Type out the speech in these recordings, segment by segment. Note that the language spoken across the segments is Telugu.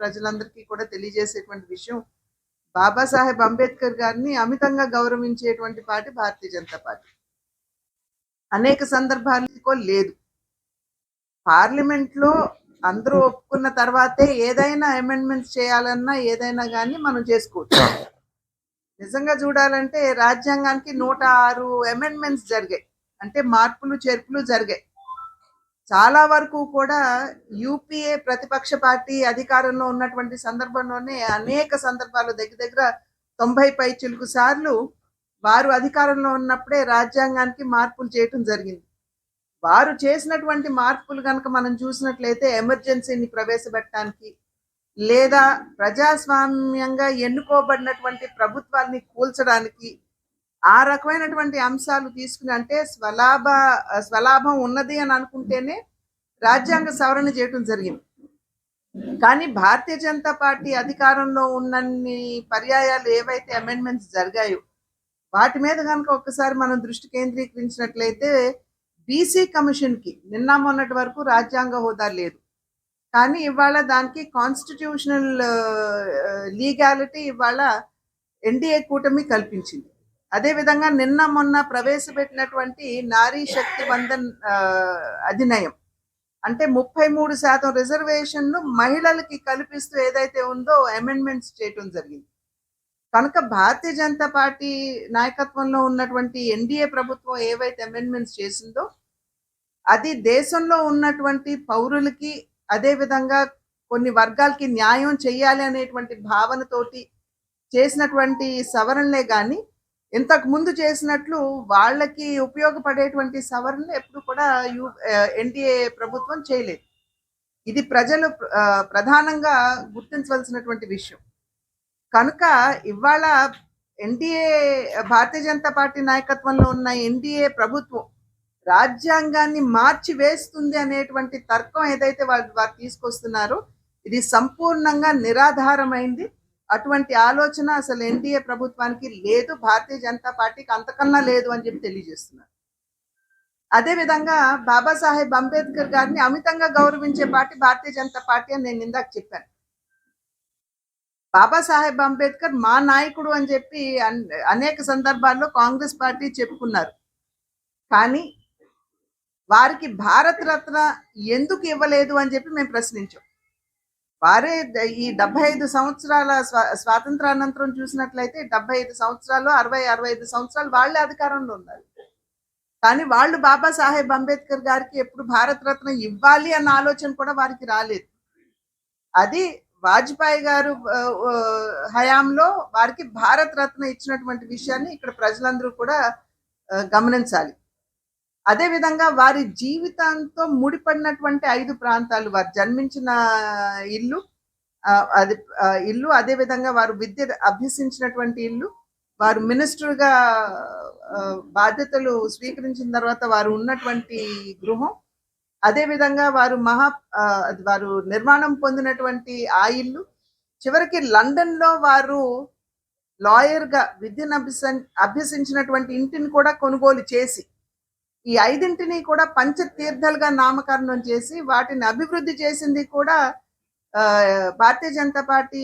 ప్రజలందరికీ కూడా తెలియజేసేటువంటి విషయం బాబాసాహెబ్ అంబేద్కర్ గారిని అమితంగా గౌరవించేటువంటి పార్టీ భారతీయ జనతా పార్టీ. అనేక సందర్భాల్లో లేదు. పార్లమెంట్లో అందరూ ఒప్పుకున్న తర్వాతే ఏదైనా అమెండ్మెంట్స్ చేయాలన్నా ఏదైనా కానీ మనం చేసుకోవచ్చు. నిజంగా చూడాలంటే రాజ్యాంగానికి నూట ఆరు అమెండ్మెంట్స్ జరిగాయి. అంటే మార్పులు చేర్పులు జరిగాయి. చాలా వరకు కూడా యూపీఏ ప్రతిపక్ష పార్టీ అధికారంలో ఉన్నటువంటి సందర్భంలోనే అనేక సందర్భాలు దగ్గర దగ్గర తొంభై పై చిలుకు సార్లు వారు అధికారంలో ఉన్నప్పుడే రాజ్యాంగానికి మార్పులు చేయటం జరిగింది. వారు చేసినటువంటి మార్పులు కనుక మనం చూసినట్లయితే ఎమర్జెన్సీని ప్రవేశపెట్టడానికి లేదా ప్రజాస్వామ్యంగా ఎన్నుకోబడినటువంటి ప్రభుత్వాన్ని కూల్చడానికి ఆ రకమైనటువంటి అంశాలు తీసుకుని అంటే స్వలాభ స్వలాభం ఉన్నది అని అనుకుంటేనే రాజ్యాంగ సవరణ చేయటం జరిగింది. కానీ భారతీయ జనతా పార్టీ అధికారంలో ఉన్నన్ని పర్యాయాలు ఏవైతే అమెండ్మెంట్స్ జరిగాయో వాటి మీద కనుక ఒక్కసారి మనం దృష్టి కేంద్రీకరించినట్లయితే బీసీ కమిషన్కి నిన్న మొన్నటి వరకు రాజ్యాంగ హోదా లేదు. కానీ ఇవాళ దానికి కాన్స్టిట్యూషనల్ లీగాలిటీ ఇవాళ ఎన్డీఏ కూటమి కల్పించింది. అదే విధంగా నిన్న మొన్న ప్రవేశపెట్టినటువంటి నారీ శక్తి బంధన్ అధినయం. అంటే ముప్పై మూడు శాతం రిజర్వేషన్ను మహిళలకి కల్పిస్తూ ఏదైతే ఉందో అమెండ్మెంట్స్ చేయటం జరిగింది. కనుక భారతీయ జనతా పార్టీ నాయకత్వంలో ఉన్నటువంటి ఎన్డీఏ ప్రభుత్వం ఏవైతే అమెండ్మెంట్స్ చేసిందో అది దేశంలో ఉన్నటువంటి పౌరులకి అదే విధంగా కొన్ని వర్గాలకి న్యాయం చేయాలి అనేటువంటి భావనతోటి చేసినటువంటి సవరణలే కానీ ఇంతకు ముందు చేసినట్లు వాళ్ళకి ఉపయోగపడేటువంటి సవరణలు ఎప్పుడు కూడా యూ ఎన్డీఏ ప్రభుత్వం చేయలేదు. ఇది ప్రజలు ప్రధానంగా గుర్తించవలసినటువంటి విషయం. కనుక ఇవాళ ఎన్డీఏ భారతీయ జనతా పార్టీ నాయకత్వంలో ఉన్న ఎన్డీఏ ప్రభుత్వం రాజ్యాంగాన్ని మార్చి వేస్తుంది అనేటువంటి తర్కం ఏదైతే వాళ్ళు వారు తీసుకొస్తున్నారో ఇది సంపూర్ణంగా నిరాధారమైంది. అటువంటి ఆలోచన అసలు ఎన్డీఏ ప్రభుత్వానికి లేదు భారతీయ జనతా పార్టీకి అంతకన్నా లేదు అని చెప్పి తెలియజేస్తున్నారు. అదే విధంగా బాబాసాహెబ్ అంబేద్కర్ గారిని అమితంగా గౌరవించే పార్టీ భారతీయ జనతా పార్టీ అని నేను ఇందాక చెప్పాను. బాబాసాహెబ్ అంబేద్కర్ మా నాయకుడు అని చెప్పి అనేక సందర్భాల్లో కాంగ్రెస్ పార్టీ చెప్పుకున్నారు. కానీ వారికి భారత రత్న ఎందుకు ఇవ్వలేదు అని చెప్పి మేము ప్రశ్నించాం. వారే ఈ డెబ్బై ఐదు సంవత్సరాల స్వా- స్వాతంత్రానంతరం చూసినట్లయితే డెబ్బై ఐదు సంవత్సరాలు అరవై అరవై ఐదు సంవత్సరాలు వాళ్ళే అధికారంలో ఉన్నారు. కానీ వాళ్ళు బాబాసాహెబ్ అంబేద్కర్ గారికి ఎప్పుడు భారతరత్న ఇవ్వాలి అన్న ఆలోచన కూడా వారికి రాలేదు. అది వాజ్పేయి గారు హయాంలో వారికి భారత రత్న ఇచ్చినటువంటి విషయాన్ని ఇక్కడ ప్రజలందరూ కూడా గమనించాలి. అదే విధంగా వారి జీవితంతో ముడిపడినటువంటి ఐదు ప్రాంతాలు వారు జన్మించిన ఇల్లు ఆ, అది ఇల్లు అదే విధంగా వారు విద్య అభ్యసించినటువంటి ఇల్లు వారు మినిస్టర్గా బాధ్యతలు స్వీకరించిన తర్వాత వారు ఉన్నటువంటి గృహం అదే విధంగా వారు మహా వారు నిర్మాణం పొందినటువంటి ఆ ఇల్లు చివరికి లండన్లో వారు లాయర్గా విద్యను అభ్యస అభ్యసించినటువంటి ఇంటిని కూడా కొనుగోలు చేసి ఈ ఐదింటిని కూడా పంచతీర్థాలుగా నామకరణం చేసి వాటిని అభివృద్ధి చేసింది కూడా భారతీయ జనతా పార్టీ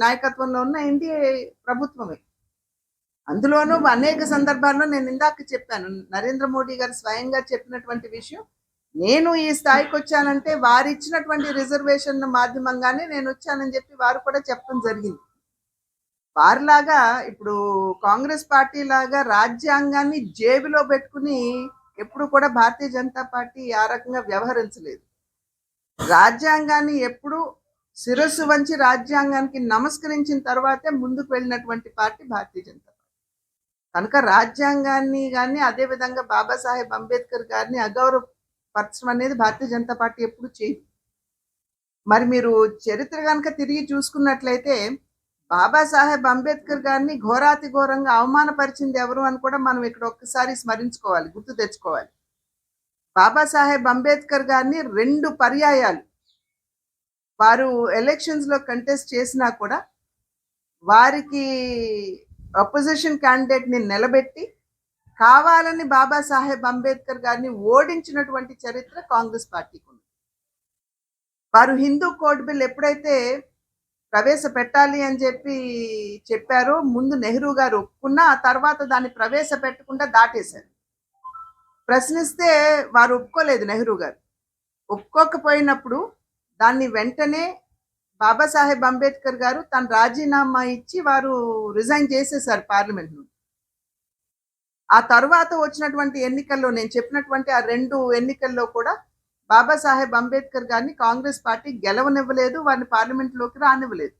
నాయకత్వంలో ఉన్న ఎన్డీఏ ప్రభుత్వమే. అందులోనూ అనేక సందర్భాల్లో నేను ఇందాక చెప్పాను నరేంద్ర మోడీ గారు స్వయంగా చెప్పినటువంటి విషయం నేను ఈ స్థాయికి వచ్చానంటే వారు ఇచ్చినటువంటి రిజర్వేషన్ మాధ్యమంగానే నేను వచ్చానని చెప్పి వారు కూడా చెప్పడం జరిగింది. వారిలాగా ఇప్పుడు కాంగ్రెస్ పార్టీ లాగా రాజ్యాంగాన్ని జేబులో పెట్టుకుని ఎప్పుడు కూడా భారతీయ జనతా పార్టీ ఆ రకంగా వ్యవహరించలేదు. రాజ్యాంగాన్ని ఎప్పుడు శిరస్సు వంచి రాజ్యాంగానికి నమస్కరించిన తర్వాతే ముందుకు వెళ్ళినటువంటి పార్టీ భారతీయ జనతా పార్టీ. కనుక రాజ్యాంగాన్ని కానీ అదే విధంగా బాబాసాహెబ్ అంబేద్కర్ గారిని అగౌరవ పరచడం అనేది భారతీయ జనతా పార్టీ ఎప్పుడు చేయదు. మరి మీరు చరిత్ర కనుక తిరిగి చూసుకున్నట్లయితే బాబాసాహెబ్ అంబేద్కర్ గారిని ఘోరాతి ఘోరంగా అవమానపరిచింది ఎవరు అని కూడా మనం ఇక్కడ ఒక్కసారి స్మరించుకోవాలి గుర్తు తెచ్చుకోవాలి. బాబాసాహెబ్ అంబేద్కర్ గారిని రెండు పర్యాయాలు వారు ఎలక్షన్స్లో కంటెస్ట్ చేసినా కూడా వారికి అపోజిషన్ క్యాండిడేట్ని నిలబెట్టి కావాలని బాబాసాహెబ్ అంబేద్కర్ గారిని ఓడించినటువంటి చరిత్ర కాంగ్రెస్ పార్టీకి ఉంది. వారు హిందూ కోడ్ బిల్ ఎప్పుడైతే ప్రవేశపెట్టాలి అని చెప్పి చెప్పారో ముందు నెహ్రూ గారు ఒప్పుకున్నా ఆ తర్వాత దాన్ని ప్రవేశపెట్టకుండా దాటేశారు. ప్రశ్నిస్తే వారు ఒప్పుకోలేదు నెహ్రూ గారు. ఒప్పుకోకపోయినప్పుడు దాన్ని వెంటనే బాబాసాహెబ్ అంబేద్కర్ గారు తన రాజీనామా ఇచ్చి వారు రిజైన్ చేసేసారు పార్లమెంట్ నుండి. ఆ తర్వాత వచ్చినటువంటి ఎన్నికల్లో నేను చెప్పినటువంటి ఆ రెండు ఎన్నికల్లో కూడా బాబాసాహెబ్ అంబేద్కర్ గారిని కాంగ్రెస్ పార్టీ గెలవనివ్వలేదు వారిని పార్లమెంట్లోకి రానివ్వలేదు.